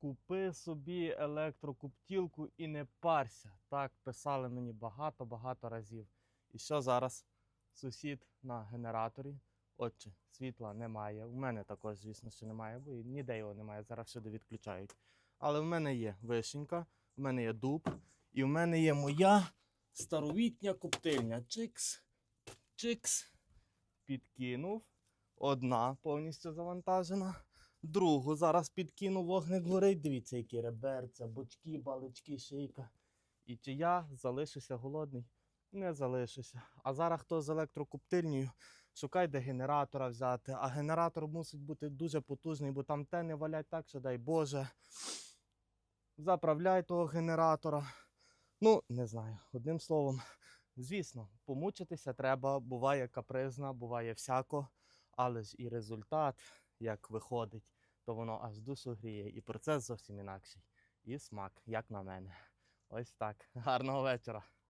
Купи собі електрокуптілку і не парся. Так писали мені багато-багато разів. І що зараз? Сусід на генераторі. Отже, світла немає. У мене також, звісно, що немає, бо ніде його немає. Зараз всюди відключають. Але в мене є вишенька, в мене є дуб, і в мене є моя старовітня коптильня. Чикс, чикс. Підкинув. Одна повністю завантажена. Другу зараз підкину вогник горить. Дивіться, які реберця, бочки, балички, шийка. І чи я залишуся голодний? Не залишуся. А зараз хто з електрокоптильнею, шукай, де генератора взяти. А генератор мусить бути дуже потужний, бо там те не валять так, що дай Боже. Заправляй того генератора. Ну, не знаю. Одним словом, звісно, помучитися треба. Буває капризна, буває всяко, але ж і результат, як виходить, то воно аж душу гріє. І процес зовсім інакший. І смак, як на мене. Ось так. Гарного вечора.